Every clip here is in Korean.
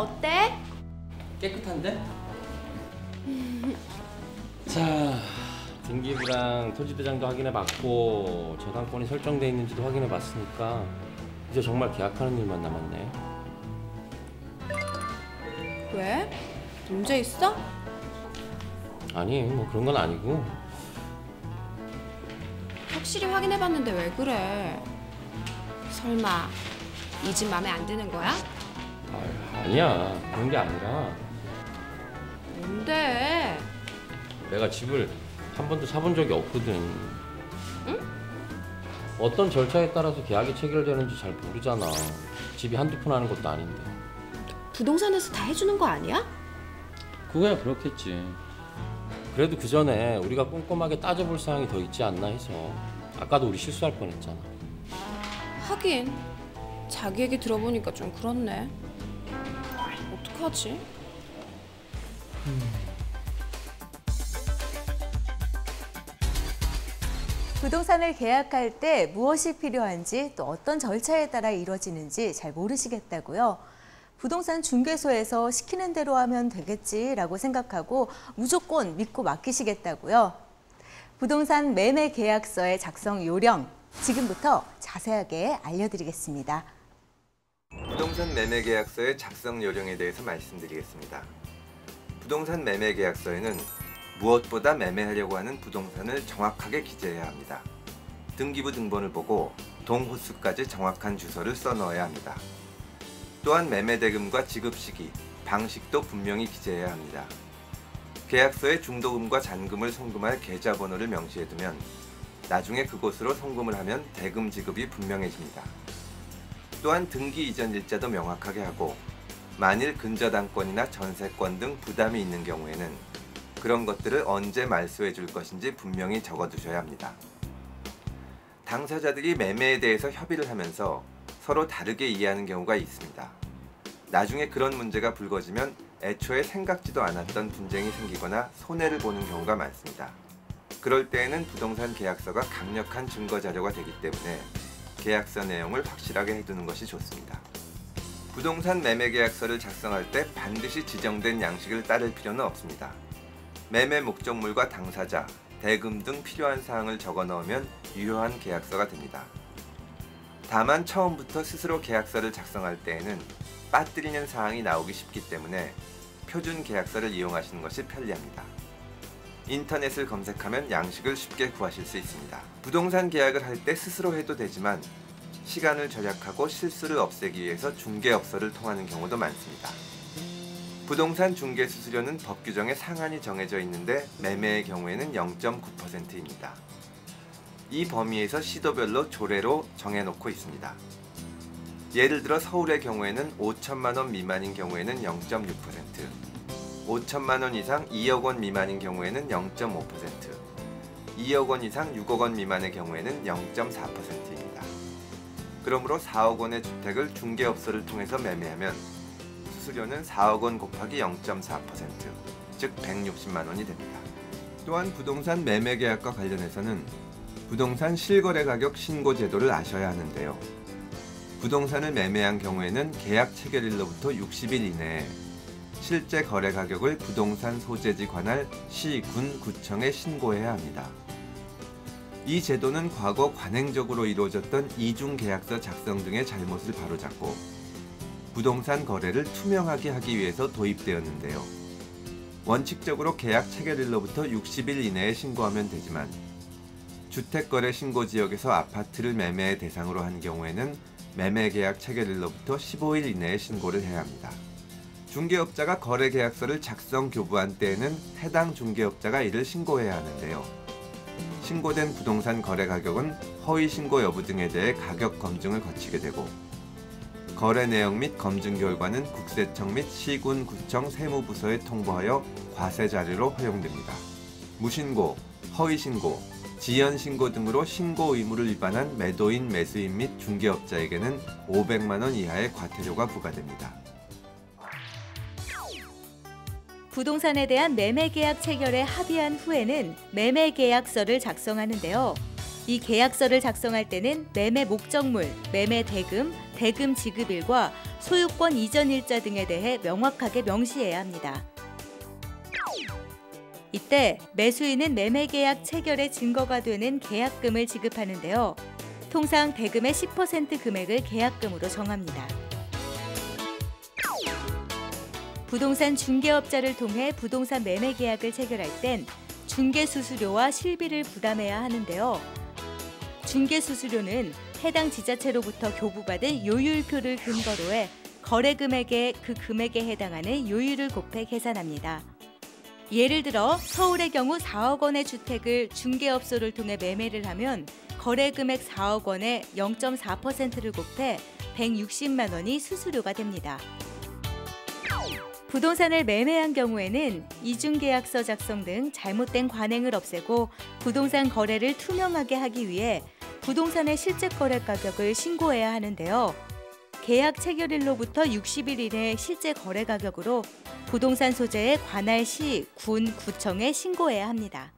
어때? 깨끗한데? 자, 등기부랑 토지도장도 확인해봤고 저당권이 설정돼 있는지도 확인해봤으니까 이제 정말 계약하는 일만 남았네. 왜? 문제 있어? 아니, 뭐 그런 건 아니고 확실히 확인해봤는데 왜 그래? 설마 이 집 마음에 안 드는 거야? 아, 아니야 그런 게 아니라 뭔데? 내가 집을 한 번도 사본 적이 없거든. 어떤 절차에 따라서 계약이 체결되는지 잘 모르잖아. 집이 한두 푼 하는 것도 아닌데. 부동산에서 다 해주는 거 아니야? 그거야 그렇겠지. 그래도 그 전에 우리가 꼼꼼하게 따져볼 사항이 더 있지 않나 해서 아까도 우리 실수할 뻔했잖아. 하긴 자기 얘기 들어보니까 좀 그렇네. 어떡하지? 부동산을 계약할 때 무엇이 필요한지 또 어떤 절차에 따라 이루어지는지 잘 모르시겠다고요. 부동산 중개소에서 시키는 대로 하면 되겠지라고 생각하고 무조건 믿고 맡기시겠다고요. 부동산 매매 계약서의 작성 요령 지금부터 자세하게 알려드리겠습니다. 부동산 매매 계약서의 작성 요령에 대해서 말씀드리겠습니다. 부동산 매매 계약서에는 무엇보다 매매하려고 하는 부동산을 정확하게 기재해야 합니다. 등기부 등본을 보고 동호수까지 정확한 주소를 써넣어야 합니다. 또한 매매 대금과 지급 시기, 방식도 분명히 기재해야 합니다. 계약서에 중도금과 잔금을 송금할 계좌번호를 명시해두면 나중에 그곳으로 송금을 하면 대금 지급이 분명해집니다. 또한 등기 이전 일자도 명확하게 하고 만일 근저당권이나 전세권 등 부담이 있는 경우에는 그런 것들을 언제 말소해 줄 것인지 분명히 적어두셔야 합니다. 당사자들이 매매에 대해서 협의를 하면서 서로 다르게 이해하는 경우가 있습니다. 나중에 그런 문제가 불거지면 애초에 생각지도 않았던 분쟁이 생기거나 손해를 보는 경우가 많습니다. 그럴 때에는 부동산 계약서가 강력한 증거 자료가 되기 때문에 계약서 내용을 확실하게 해두는 것이 좋습니다. 부동산 매매 계약서를 작성할 때 반드시 지정된 양식을 따를 필요는 없습니다. 매매 목적물과 당사자, 대금 등 필요한 사항을 적어 넣으면 유효한 계약서가 됩니다. 다만 처음부터 스스로 계약서를 작성할 때에는 빠뜨리는 사항이 나오기 쉽기 때문에 표준 계약서를 이용하시는 것이 편리합니다. 인터넷을 검색하면 양식을 쉽게 구하실 수 있습니다. 부동산 계약을 할 때 스스로 해도 되지만 시간을 절약하고 실수를 없애기 위해서 중개업소를 통하는 경우도 많습니다. 부동산 중개 수수료는 법 규정에 상한이 정해져 있는데 매매의 경우에는 0.9%입니다. 이 범위에서 시도별로 조례로 정해놓고 있습니다. 예를 들어 서울의 경우에는 5천만 원 미만인 경우에는 0.6%, 5천만 원 이상 2억 원 미만인 경우에는 0.5%, 2억 원 이상 6억 원 미만의 경우에는 0.4%입니다. 그러므로 4억 원의 주택을 중개업소를 통해서 매매하면 수수료는 4억 원 곱하기 0.4%, 즉 160만 원이 됩니다. 또한 부동산 매매 계약과 관련해서는 부동산 실거래 가격 신고 제도를 아셔야 하는데요. 부동산을 매매한 경우에는 계약 체결일로부터 60일 이내에 실제 거래 가격을 부동산 소재지 관할 시, 군, 구청에 신고해야 합니다. 이 제도는 과거 관행적으로 이루어졌던 이중 계약서 작성 등의 잘못을 바로잡고 부동산 거래를 투명하게 하기 위해서 도입되었는데요. 원칙적으로 계약 체결일로부터 60일 이내에 신고하면 되지만 주택거래 신고 지역에서 아파트를 매매 대상으로 한 경우에는 매매 계약 체결일로부터 15일 이내에 신고를 해야 합니다. 중개업자가 거래 계약서를 작성 교부한 때에는 해당 중개업자가 이를 신고해야 하는데요. 신고된 부동산 거래 가격은 허위 신고 여부 등에 대해 가격 검증을 거치게 되고 거래 내용 및 검증 결과는 국세청 및 시군 구청 세무부서에 통보하여 과세 자료로 허용됩니다. 무신고, 허위 신고, 지연 신고 등으로 신고 의무를 위반한 매도인, 매수인 및 중개업자에게는 500만 원 이하의 과태료가 부과됩니다. 부동산에 대한 매매 계약 체결에 합의한 후에는 매매 계약서를 작성하는데요. 이 계약서를 작성할 때는 매매 목적물, 매매 대금, 대금 지급일과 소유권 이전 일자 등에 대해 명확하게 명시해야 합니다. 이때 매수인은 매매 계약 체결의 증거가 되는 계약금을 지급하는데요. 통상 대금의 10% 금액을 계약금으로 정합니다. 부동산 중개업자를 통해 부동산 매매 계약을 체결할 땐 중개 수수료와 실비를 부담해야 하는데요. 중개 수수료는 해당 지자체로부터 교부받은 요율표를 근거로 해 거래 금액에 그 금액에 해당하는 요율을 곱해 계산합니다. 예를 들어 서울의 경우 4억 원의 주택을 중개업소를 통해 매매를 하면 거래 금액 4억 원에 0.4%를 곱해 160만 원이 수수료가 됩니다. 부동산을 매매한 경우에는 이중계약서 작성 등 잘못된 관행을 없애고 부동산 거래를 투명하게 하기 위해 부동산의 실제 거래 가격을 신고해야 하는데요. 계약 체결일로부터 60일 이내 실제 거래 가격으로 부동산 소재의 관할 시, 군, 구청에 신고해야 합니다.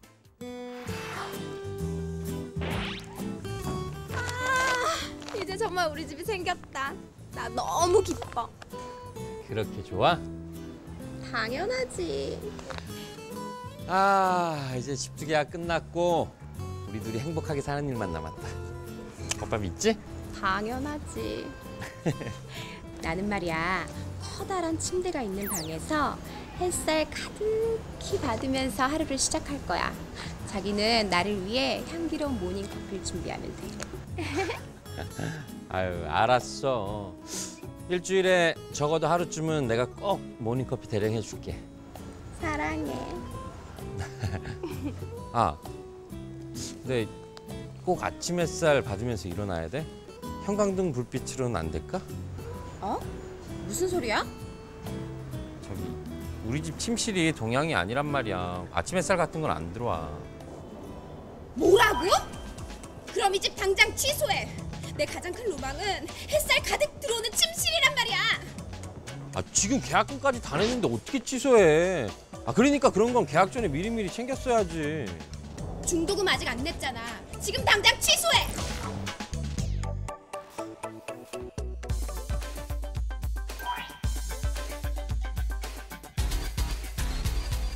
이제 정말 우리 집이 생겼다. 나 너무 기뻐. 그렇게 좋아? 당연하지. 아 이제 계약 끝났고 우리 둘이 행복하게 사는 일만 남았다. 오빠 믿지? 당연하지. 나는 말이야 커다란 침대가 있는 방에서 햇살 가득히 받으면서 하루를 시작할 거야. 자기는 나를 위해 향기로운 모닝 커피를 준비하면 돼. 아유 알았어. 일주일에 적어도 하루쯤은 내가 꼭 모닝커피 대령 해줄게. 사랑해. 아 근데 꼭 아침 햇살 받으면서 일어나야 돼? 형광등 불빛으로는 안 될까? 어? 무슨 소리야? 저기 우리 집 침실이 동양이 아니란 말이야. 아침 햇살 같은 건 안 들어와. 뭐라고? 그럼 이 집 당장 취소해. 내 가장 큰 로망은 햇살 가득 들어오는 침실이란 말이야. 아 지금 계약금까지 다 냈는데 어떻게 취소해? 아 그러니까 그런 건 계약 전에 미리미리 챙겼어야지. 중도금 아직 안 냈잖아. 지금 당장 취소해.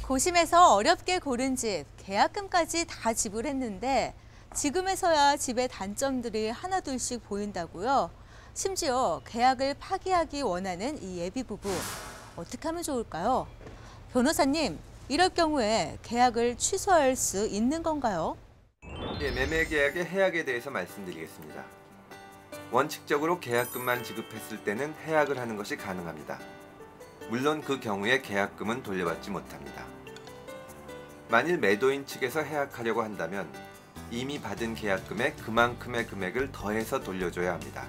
고심해서 어렵게 고른 집, 계약금까지 다 지불했는데 지금에서야 집의 단점들이 하나둘씩 보인다고요. 심지어 계약을 파기하기 원하는 이 예비 부부 어떻게 하면 좋을까요? 변호사님, 이럴 경우에 계약을 취소할 수 있는 건가요? 예, 매매 계약의 해약에 대해서 말씀드리겠습니다. 원칙적으로 계약금만 지급했을 때는 해약을 하는 것이 가능합니다. 물론 그 경우에 계약금은 돌려받지 못합니다. 만일 매도인 측에서 해약하려고 한다면 이미 받은 계약금에 그만큼의 금액을 더해서 돌려줘야 합니다.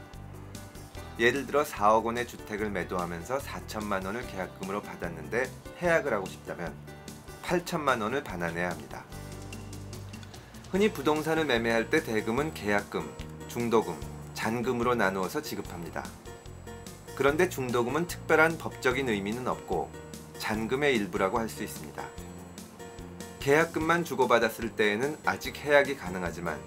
예를 들어 4억 원의 주택을 매도하면서 4천만 원을 계약금으로 받았는데 해약을 하고 싶다면 8천만 원을 반환해야 합니다. 흔히 부동산을 매매할 때 대금은 계약금, 중도금, 잔금으로 나누어서 지급합니다. 그런데 중도금은 특별한 법적인 의미는 없고 잔금의 일부라고 할 수 있습니다. 계약금만 주고받았을 때에는 아직 해약이 가능하지만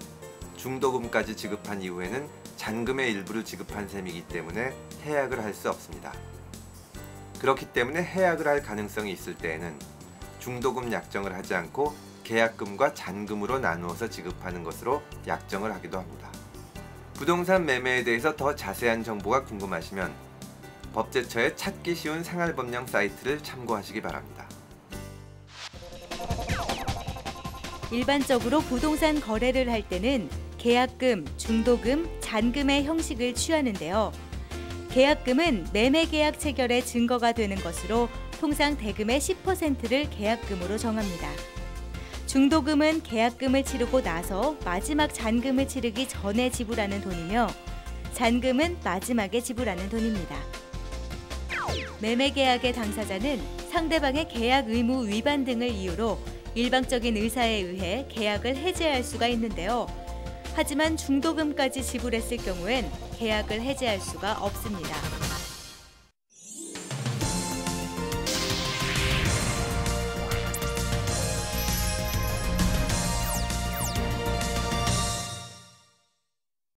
중도금까지 지급한 이후에는 잔금의 일부를 지급한 셈이기 때문에 해약을 할 수 없습니다. 그렇기 때문에 해약을 할 가능성이 있을 때에는 중도금 약정을 하지 않고 계약금과 잔금으로 나누어서 지급하는 것으로 약정을 하기도 합니다. 부동산 매매에 대해서 더 자세한 정보가 궁금하시면 법제처의 찾기 쉬운 생활법령 사이트를 참고하시기 바랍니다. 일반적으로 부동산 거래를 할 때는 계약금, 중도금, 잔금의 형식을 취하는데요. 계약금은 매매 계약 체결의 증거가 되는 것으로 통상 대금의 10%를 계약금으로 정합니다. 중도금은 계약금을 치르고 나서 마지막 잔금을 치르기 전에 지불하는 돈이며 잔금은 마지막에 지불하는 돈입니다. 매매 계약의 당사자는 상대방의 계약 의무 위반 등을 이유로 일방적인 의사에 의해 계약을 해지할 수가 있는데요. 하지만 중도금까지 지불했을 경우엔 계약을 해지할 수가 없습니다.